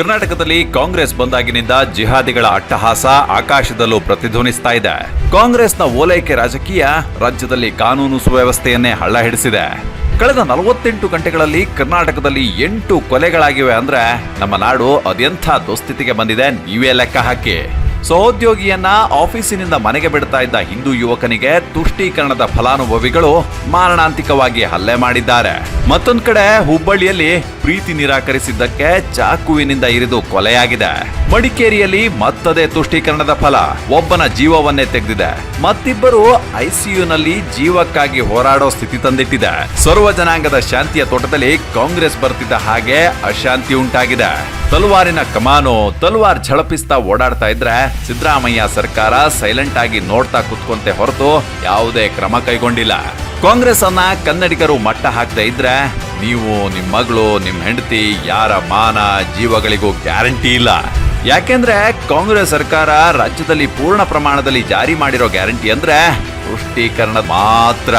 ಕರ್ನಾಟಕದಲ್ಲಿ ಕಾಂಗ್ರೆಸ್ ಬಂದಾಗಿನಿಂದ ಜಿಹಾದಿಗಳ ಅಟ್ಟಹಾಸ ಆಕಾಶದಲ್ಲೂ ಪ್ರತಿಧ್ವನಿಸ್ತಾ ಇದೆ. ಕಾಂಗ್ರೆಸ್ನ ಓಲೈಕೆ ರಾಜಕೀಯ ರಾಜ್ಯದಲ್ಲಿ ಕಾನೂನು ಸುವ್ಯವಸ್ಥೆಯನ್ನೇ ಹಳ್ಳ ಹಿಡಿಸಿದೆ ಕಳೆದ ನಲವತ್ತೆಂಟು ಗಂಟೆಗಳಲ್ಲಿ ಕರ್ನಾಟಕದಲ್ಲಿ ಎಂಟು ಕೊಲೆಗಳಾಗಿವೆ ಅಂದ್ರೆ ನಮ್ಮ ನಾಡು ಅದೆಂಥ ದುಸ್ಥಿತಿಗೆ ಬಂದಿದೆ. ನೀವೇ ಲೆಕ್ಕ ಹಾಕಿ. ಸಹೋದ್ಯೋಗಿಯನ್ನ ಆಫೀಸಿನಿಂದ ಮನೆಗೆ ಬಿಡ್ತಾ ಇದ್ದ ಹಿಂದೂ ಯುವಕನಿಗೆ ತುಷ್ಟೀಕರಣದ ಫಲಾನುಭವಿಗಳು ಮಾರಣಾಂತಿಕವಾಗಿ ಹಲ್ಲೆ ಮಾಡಿದ್ದಾರೆ. ಮತ್ತೊಂದು ಕಡೆ ಹುಬ್ಬಳ್ಳಿಯಲ್ಲಿ ಪ್ರೀತಿ ನಿರಾಕರಿಸಿದ್ದಕ್ಕೆ ಚಾಕುವಿನಿಂದ ಇರಿದು ಕೊಲೆಯಾಗಿದೆ. ಮಡಿಕೇರಿಯಲ್ಲಿ ಮತ್ತದೇ ತುಷ್ಟೀಕರಣದ ಫಲ, ಒಬ್ಬನ ಜೀವವನ್ನೇ ತೆಗೆದಿದೆ. ಮತ್ತಿಬ್ಬರು ಐಸಿಯುನಲ್ಲಿ ಜೀವಕ್ಕಾಗಿ ಹೋರಾಡೋ ಸ್ಥಿತಿ ತಂದಿಟ್ಟಿದೆ. ಸರ್ವ ಜನಾಂಗದ ಶಾಂತಿಯ ತೋಟದಲ್ಲಿ ಕಾಂಗ್ರೆಸ್ ಬರ್ತಿದ್ದ ಹಾಗೆ ಅಶಾಂತಿ ಉಂಟಾಗಿದೆ. ತಲವಾರಿನ ಕಮಾನು ತಲವಾರ್ ಝಳಪಿಸ್ತಾ ಓಡಾಡ್ತಾ ಇದ್ರೆ ಸಿದ್ದರಾಮಯ್ಯ ಸರ್ಕಾರ ಸೈಲೆಂಟ್ ಆಗಿ ನೋಡ್ತಾ ಕುತ್ಕೊಂತೆ ಹೊರತು ಯಾವುದೇ ಕ್ರಮ ಕೈಗೊಂಡಿಲ್ಲ. ಕಾಂಗ್ರೆಸ್ ಅನ್ನ ಕನ್ನಡಿಗರು ಮಟ್ಟ ಹಾಕ್ತಾ ಇದ್ರೆ ನೀವು ನಿಮ್ ಮಗಳು, ನಿಮ್ ಹೆಂಡತಿ, ಯಾರ ಮಾನ, ಜೀವಗಳಿಗೂ ಗ್ಯಾರಂಟಿ ಇಲ್ಲ. ಯಾಕೆಂದ್ರೆ ಕಾಂಗ್ರೆಸ್ ಸರ್ಕಾರ ರಾಜ್ಯದಲ್ಲಿ ಪೂರ್ಣ ಪ್ರಮಾಣದಲ್ಲಿ ಜಾರಿ ಮಾಡಿರೋ ಗ್ಯಾರಂಟಿ ಅಂದ್ರೆ ಪುಷ್ಟೀಕರಣ ಮಾತ್ರ.